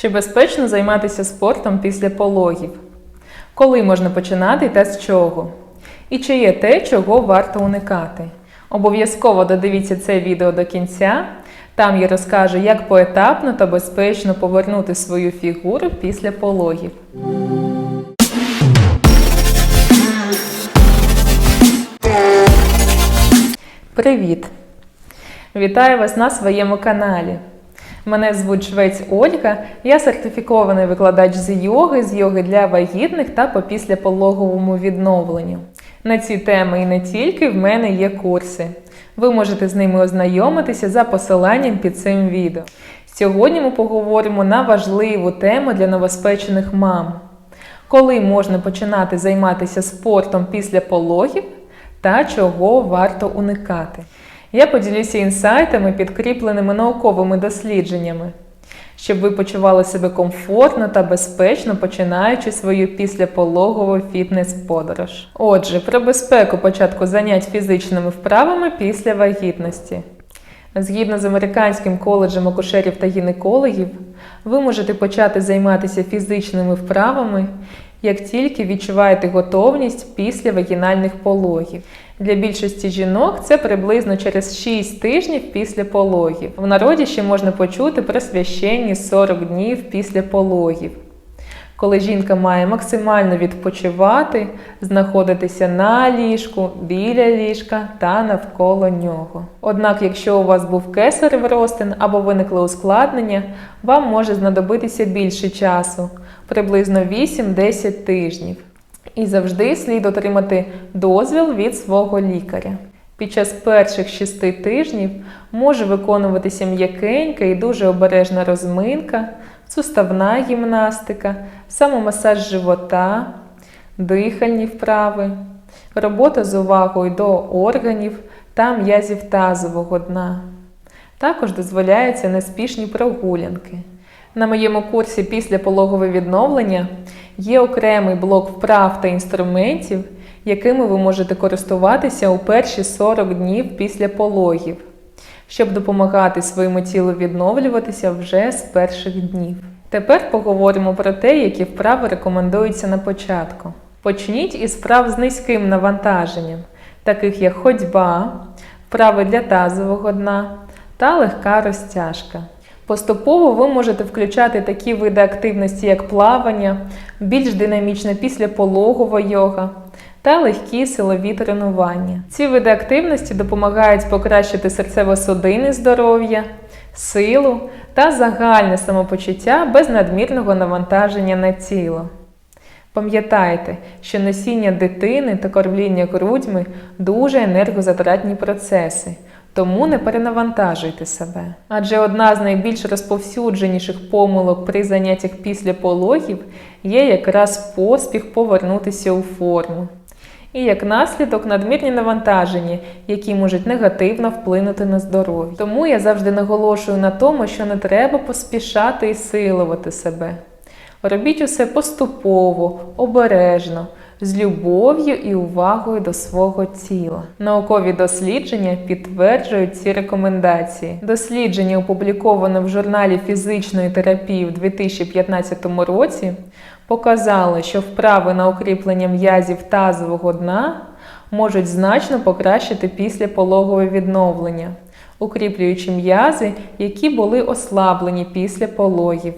Чи безпечно займатися спортом після пологів? Коли можна починати та з чого? І чи є те, чого варто уникати? Обов'язково додивіться це відео до кінця. Там я розкажу, як поетапно та безпечно повернути свою фігуру після пологів. Привіт! Вітаю вас на своєму каналі. Мене звуть Швець Ольга, я сертифікований викладач з йоги, з йоги для вагітних та по післяпологовому відновленню. На ці теми і не тільки в мене є курси. Ви можете з ними ознайомитися за посиланням під цим відео. Сьогодні ми поговоримо на важливу тему для новоспечених мам. Коли можна починати займатися спортом після пологів та чого варто уникати. Я поділюся інсайтами, підкріпленими науковими дослідженнями, щоб ви почували себе комфортно та безпечно, починаючи свою післяпологову фітнес-подорож. Отже, про безпеку початку занять фізичними вправами після вагітності. Згідно з американським коледжем акушерів та гінекологів, ви можете почати займатися фізичними вправами, як тільки відчуваєте готовність після вагінальних пологів. Для більшості жінок це приблизно через 6 тижнів після пологів. В народі ще можна почути про священні 40 днів після пологів. Коли жінка має максимально відпочивати, знаходитися на ліжку, біля ліжка та навколо нього. Однак, якщо у вас був кесарев розтин або виникло ускладнення, вам може знадобитися більше часу приблизно 8-10 тижнів. І завжди слід отримати дозвіл від свого лікаря. Під час перших шести тижнів може виконуватися м'якенька і дуже обережна розминка, суставна гімнастика, самомасаж живота, дихальні вправи, робота з увагою до органів та м'язів тазового дна. Також дозволяються неспішні прогулянки. На моєму курсі після пологове відновлення є окремий блок вправ та інструментів, якими ви можете користуватися у перші 40 днів після пологів, щоб допомагати своєму тілу відновлюватися вже з перших днів. Тепер поговоримо про те, які вправи рекомендуються на початку. Почніть із вправ з низьким навантаженням, таких як ходьба, вправи для тазового дна та легка розтяжка. Поступово ви можете включати такі види активності, як плавання, більш динамічна післяпологова йога та легкі силові тренування. Ці види активності допомагають покращити серцево-судинне здоров'я, силу та загальне самопочуття без надмірного навантаження на тіло. Пам'ятайте, що носіння дитини та кормління грудьми дуже енергозатратні процеси. Тому не перенавантажуйте себе. Адже одна з найбільш розповсюдженіших помилок при заняттях після пологів є якраз поспіх повернутися у форму. І як наслідок надмірні навантаження, які можуть негативно вплинути на здоров'я. Тому я завжди наголошую на тому, що не треба поспішати і силувати себе. Робіть усе поступово, обережно з любов'ю і увагою до свого тіла. Наукові дослідження підтверджують ці рекомендації. Дослідження, опубліковане в журналі фізичної терапії в 2015 році, показали, що вправи на укріплення м'язів тазового дна можуть значно покращити післяпологове відновлення, укріплюючи м'язи, які були ослаблені після пологів.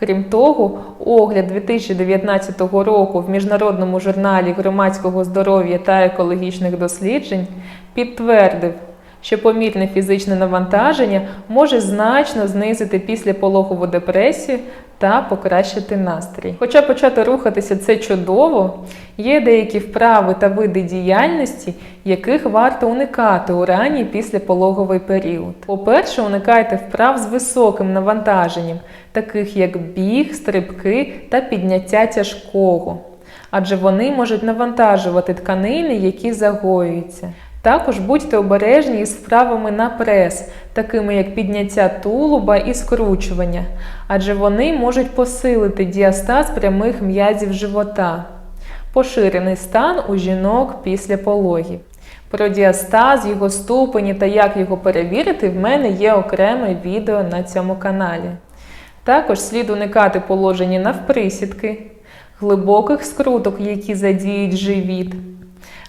Крім того, огляд 2019 року в міжнародному журналі громадського здоров'я та екологічних досліджень підтвердив, що помірне фізичне навантаження може значно знизити післяпологову депресію та покращити настрій. Хоча почати рухатися це чудово, є деякі вправи та види діяльності, яких варто уникати у ранній післяпологовий період. По-перше, уникайте вправ з високим навантаженням, таких як біг, стрибки та підняття тяжкого. Адже вони можуть навантажувати тканини, які загоюються. Також будьте обережні із вправами на прес, такими як підняття тулуба і скручування, адже вони можуть посилити діастаз прямих м'язів живота, поширений стан у жінок після пологів. Про діастаз, його ступені та як його перевірити, в мене є окреме відео на цьому каналі. Також слід уникати положення навприсідки, глибоких скруток, які задіють живіт.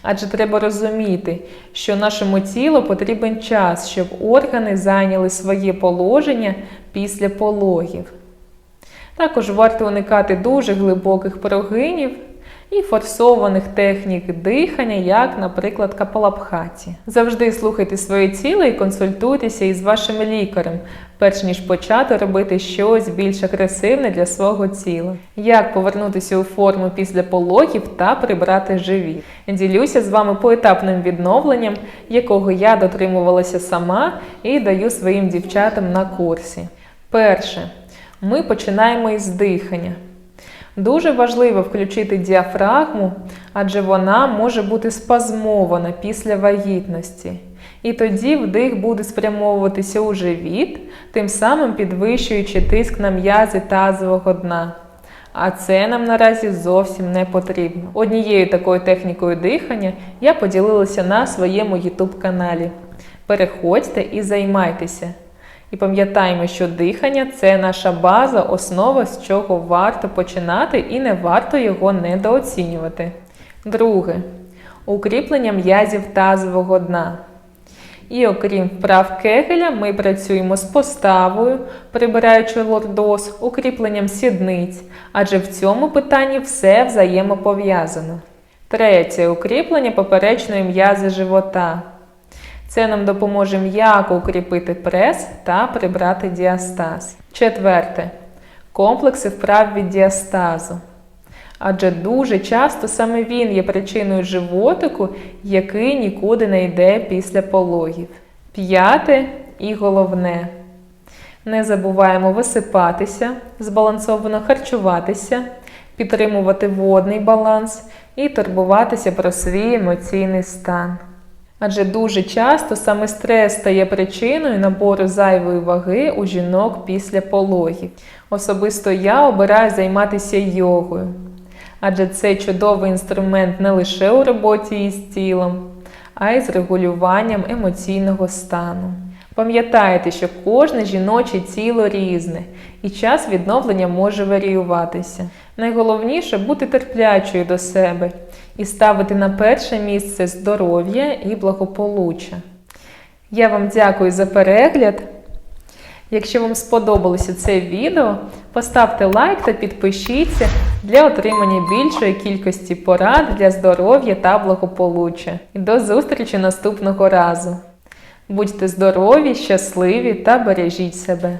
Адже треба розуміти, що нашому тілу потрібен час, щоб органи зайняли своє положення після пологів. Також варто уникати дуже глибоких прогинів і форсованих технік дихання, як, наприклад, капалабхаті. Завжди слухайте своє тіло і консультуйтеся із вашим лікарем, перш ніж почати робити щось більш агресивне для свого тіла. Як повернутися у форму після пологів та прибрати живіт. Ділюся з вами поетапним відновленням, якого я дотримувалася сама і даю своїм дівчатам на курсі. Перше. Ми починаємо із дихання. Дуже важливо включити діафрагму, адже вона може бути спазмована після вагітності. І тоді вдих буде спрямовуватися у живіт, тим самим підвищуючи тиск на м'язи тазового дна. А це нам наразі зовсім не потрібно. Однією такою технікою дихання я поділилася на своєму YouTube каналі. Переходьте і займайтеся. І пам'ятаємо, що дихання це наша база, основа, з чого варто починати, і не варто його недооцінювати. Друге укріплення м'язів тазового дна. І окрім вправ кегеля, ми працюємо з поставою, прибираючи лордоз, укріпленням сідниць, адже в цьому питанні все взаємопов'язано. Третє укріплення поперечної м'язи живота. Це нам допоможе м'яко укріпити прес та прибрати діастаз. Четверте. Комплекси вправ від діастазу. Адже дуже часто саме він є причиною животику, який нікуди не йде після пологів. П'яте і головне. Не забуваємо висипатися, збалансовано харчуватися, підтримувати водний баланс і турбуватися про свій емоційний стан. Адже дуже часто саме стрес стає причиною набору зайвої ваги у жінок після пологів. Особисто я обираю займатися йогою, адже це чудовий інструмент не лише у роботі із тілом, а й з регулюванням емоційного стану. Пам'ятайте, що кожне жіноче тіло різне, і час відновлення може варіюватися. Найголовніше бути терплячою до себе і ставити на перше місце здоров'я і благополуччя. Я вам дякую за перегляд. Якщо вам сподобалося це відео, поставте лайк та підпишіться для отримання більшої кількості порад для здоров'я та благополуччя. І до зустрічі наступного разу! Будьте здорові, щасливі та бережіть себе!